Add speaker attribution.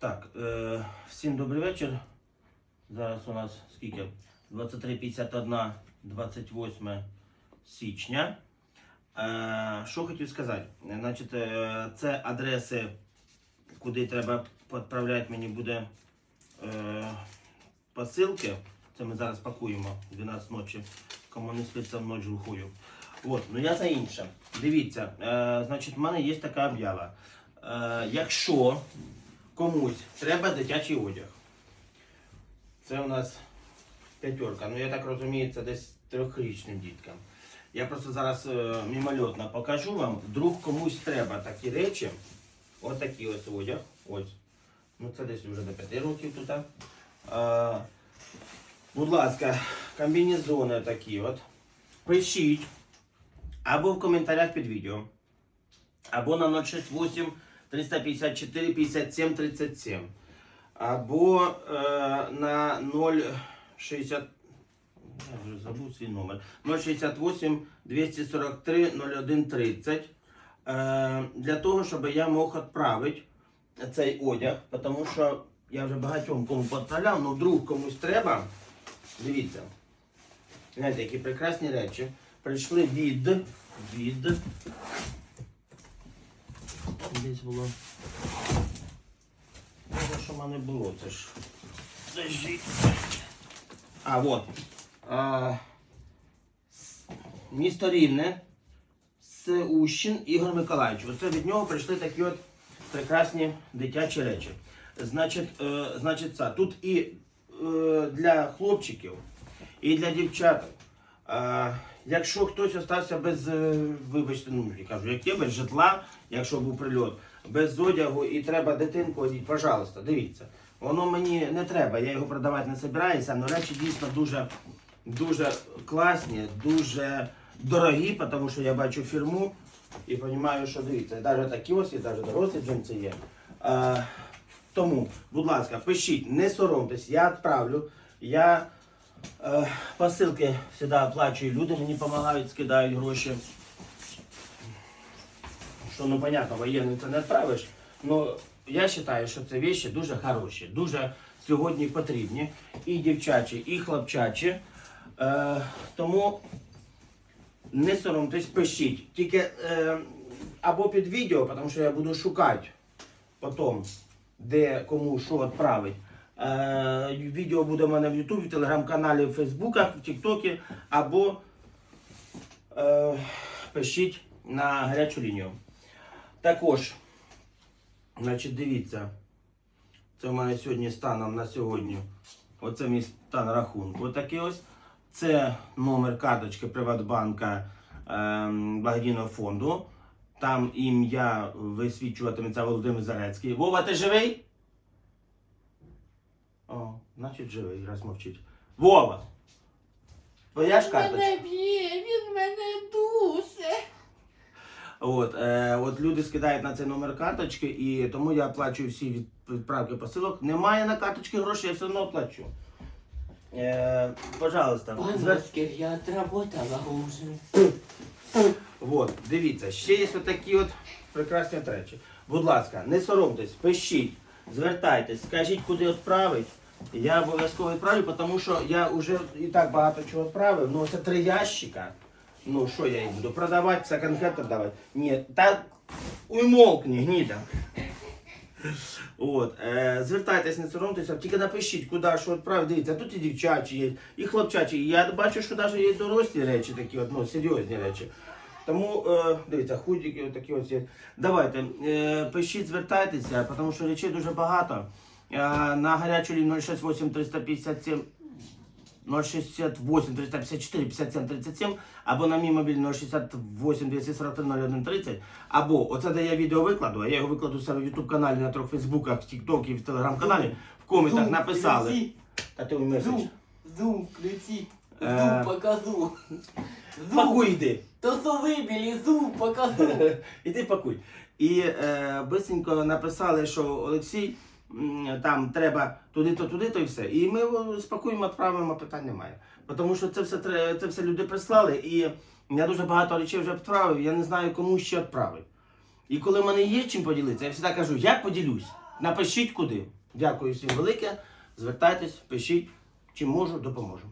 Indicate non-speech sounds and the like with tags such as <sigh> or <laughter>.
Speaker 1: Так, е, всім добрий вечір. Зараз у нас скільки? 23.51, 28 січня. Е, що хотів сказати? Значить, е, це адреси, куди треба відправляти мені буде е, посилки. Це ми зараз пакуємо 12 ночі. Кому не спиться в ніч глухую. От, ну я за інше. Дивіться, е, значить, в мене є така об'ява. Е, якщо комусь треба дитячий одяг. Це у нас п'ятерка. Ну я так розумію, це десь трьохрічним діткам. Я просто зараз е, мимольотно покажу вам. Вдруг комусь треба такі речі. Отакий ось одяг. Ось. Ну це десь вже до 5 років тут. Е, будь ласка, комбінезони такі от. Пишіть або в коментарях під відео, або на 068 354 57 37, або е, на 060. Я вже забув свій номер. 068 243 01 30. Е, для того, щоб я мог відправити цей одяг, тому що я вже багатьом кому відправляв, але вдруг комусь треба. Дивіться. Знаєте, які прекрасні речі. Прийшли від. Від. Десь було. Може, що в мене було, це ж. Подожди. А, от. А, місто Рівне. Сеущин Ігор Миколаївич. Оце від нього прийшли такі от прекрасні дитячі речі. Значить, е, значить це, тут і е, для хлопчиків, і для дівчаток. Е, якщо хтось остався без, е, вибачте, ну я кажу, як є, без житла, якщо був прильот, без одягу і треба дитинку одіть, пожалуйста, дивіться. Воно мені не треба, я його продавати не збираюся, але речі дійсно дуже, дуже класні, дуже дорогі, тому що я бачу фірму і розумію, що дивіться, навіть такі ось, і навіть дорослі джинси є. Е, тому, будь ласка, пишіть, не соромтесь, я відправлю. Я посилки завжди оплачую, люди мені допомагають, скидають гроші. Що, ну, понятно, воєнний це не відправиш. Ну, я вважаю, що це вещи дуже хороші, дуже сьогодні потрібні. І дівчачі, і хлопчачі. Е, тому не соромтесь, пишіть. Тільки е, або під відео, тому що я буду шукати потім, де кому що відправити. Е, відео буде в мене в Ютубі, в телеграм-каналі, в Фейсбуках, в Тіктокі, або е, пишіть на гарячу лінію. Також, значить, дивіться, це в мене сьогодні станом на сьогодні. Оце мій стан рахунку. Отакий ось. Це номер карточки Приватбанка ем, благодійного фонду. Там ім'я висвічуватиметься Володимир Зарецький. Вова, ти живий? Значить живий, раз мовчить. Вова! Твоя ж
Speaker 2: Він
Speaker 1: карточка?
Speaker 2: мене б'є, він мене дусе.
Speaker 1: От, е, от люди скидають на цей номер карточки, і тому я оплачую всі відправки посилок. Немає на карточці грошей, я все одно оплачу. Е, пожалуйста,
Speaker 2: Пан
Speaker 1: звер...
Speaker 2: Я отработала уже.
Speaker 1: От, дивіться, ще є такі от прекрасні от речі. Будь ласка, не соромтесь, пишіть, звертайтесь, скажіть, куди відправити. Я обов'язково відправлю, тому що я вже і так багато чого відправив. Ну, це три ящика. Ну, що я їх буду продавати, секонд-хенд продавати? Ні, та умовкні, гніда. От, е, звертайтесь, не соромтеся, тільки напишіть, куди що відправити. Дивіться, тут і дівчачі є, і хлопчачі. Я бачу, що навіть є дорослі речі, такі от, ну, серйозні речі. Тому, е, дивіться, худіки такі ось є. Давайте, е, пишіть, звертайтеся, тому що речей дуже багато. Е, на гарячу лінію 068 357 068 354 57 37 або на мій мобільний 068 243 01 30 або оце де я відео викладу, а я його викладу в себе в YouTube каналі, на трьох Фейсбуках, в Тіктокі, в Телеграм-каналі. В коментах
Speaker 2: Зум
Speaker 1: написали. Та ти умеєш.
Speaker 2: Зум, зум, включи.
Speaker 1: Е.
Speaker 2: Зум покажу.
Speaker 1: Пакуй йди.
Speaker 2: то що вибили, зум покажу. <laughs>
Speaker 1: Іди пакуй. І е, бисенько написали, що Олексій, там треба туди-то, туди-то і все. І ми спакуємо, відправимо, питань немає. Тому що це все, це все люди прислали, і я дуже багато речей вже відправив, я не знаю, кому ще відправив. І коли в мене є чим поділитися, я завжди кажу, я поділюсь. Напишіть куди. Дякую всім велике. Звертайтесь, пишіть, чим можу, допоможу.